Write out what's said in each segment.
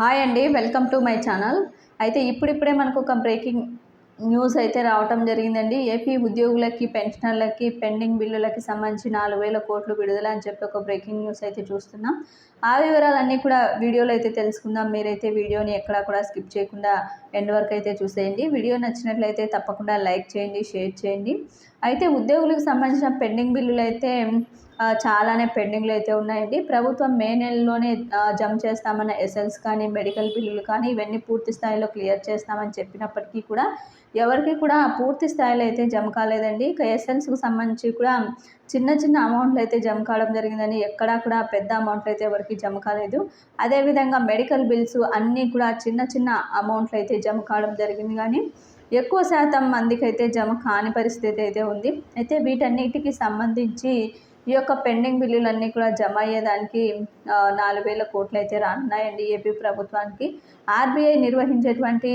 Hi అండి welcome to my channel. అయితే ఇప్పుడిప్పుడే మనకు ఒక బ్రేకింగ్ న్యూస్ అయితే రావటం జరిగిందండి. ఏపీ ఉద్యోగులకి పెన్షనర్లకి పెండింగ్ బిల్లులకి సంబంధించి నాలుగు వేల కోట్లు విడుదల అని చెప్పి ఒక బ్రేకింగ్ న్యూస్ అయితే చూస్తున్నాం. ఆ వివరాలన్నీ కూడా వీడియోలో అయితే తెలుసుకుందాం. మీరైతే వీడియోని ఎక్కడా కూడా స్కిప్ చేయకుండా ఎండ్ వరకు అయితే చూసేయండి. వీడియో నచ్చినట్లయితే తప్పకుండా లైక్ చేయండి షేర్ చేయండి. అయితే ఉద్యోగులకు సంబంధించిన పెండింగ్ బిల్లులు అయితే చాలానే పెండింగ్లు అయితే ఉన్నాయండి. ప్రభుత్వం మే నెలలోనే జమ చేస్తామన్న ఎస్ఎల్స్ కానీ మెడికల్ బిల్లులు కానీ ఇవన్నీ పూర్తి స్థాయిలో క్లియర్ చేస్తామని చెప్పినప్పటికీ కూడా ఎవరికి కూడా పూర్తి స్థాయిలో అయితే జమ కాలేదండి. ఇక ఎస్ఎల్స్కి సంబంధించి కూడా చిన్న చిన్న అమౌంట్లు అయితే జమ కావడం జరిగిందని ఎక్కడా కూడా పెద్ద అమౌంట్లు అయితే ఎవరికి జమ కాలేదు. అదేవిధంగా మెడికల్ బిల్స్ అన్నీ కూడా చిన్న చిన్న అమౌంట్లు అయితే జమ కావడం జరిగింది. కానీ ఎక్కువ శాతం మందికి అయితే జమ కాని పరిస్థితి అయితే ఉంది. అయితే వీటన్నిటికి సంబంధించి ఈ యొక్క పెండింగ్ బిల్లులన్నీ కూడా జమ అయ్యేదానికి నాలుగు వేల కోట్లు అయితే రానున్నాయండి ఏపీ ప్రభుత్వానికి. ఆర్బీఐ నిర్వహించేటువంటి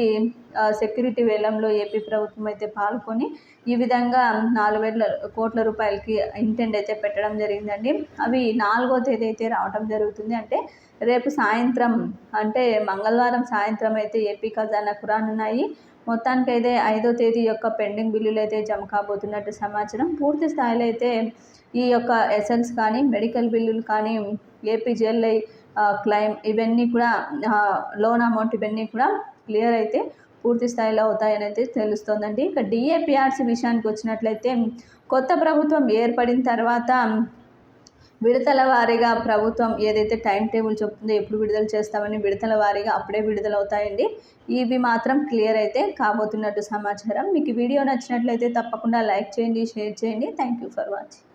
సెక్యూరిటీ వేలంలో ఏపీ ప్రభుత్వం అయితే పాల్గొని ఈ విధంగా నాలుగు వేల కోట్ల రూపాయలకి ఇంటెండ్ అయితే పెట్టడం జరిగిందండి. అవి నాలుగో తేదీ అయితే రావడం జరుగుతుంది. అంటే రేపు సాయంత్రం అంటే మంగళవారం సాయంత్రం అయితే ఏపీ ఖజానాకు రానున్నాయి. మొత్తానికైతే ఐదో తేదీ యొక్క పెండింగ్ బిల్లులు అయితే జమ కాబోతున్నట్టు సమాచారం. పూర్తి స్థాయిలో అయితే ఈ యొక్క ఎసెన్స్ కానీ మెడికల్ బిల్లులు కానీ ఏపీజీఎల్ఐ క్లైమ్ ఇవన్నీ కూడా లోన్ అమౌంట్ ఇవన్నీ కూడా క్లియర్ అయితే పూర్తి స్థాయిలో అవుతాయని అయితే తెలుస్తోందండి. ఇక డిఏపిఆర్సీ విషయానికి వచ్చినట్లయితే కొత్త ప్రభుత్వం ఏర్పడిన తర్వాత విడతల వారీగా ప్రభుత్వం ఏదైతే టైం టేబుల్ చెప్తుందో ఎప్పుడు విడుదల చేస్తామని విడతల వారీగా అప్పుడే విడుదలవుతాయండి. ఇవి మాత్రం క్లియర్ అయితే కాబోతున్నట్టు సమాచారం. మీకు వీడియో నచ్చినట్లయితే తప్పకుండా లైక్ చేయండి షేర్ చేయండి. Thank you for watching.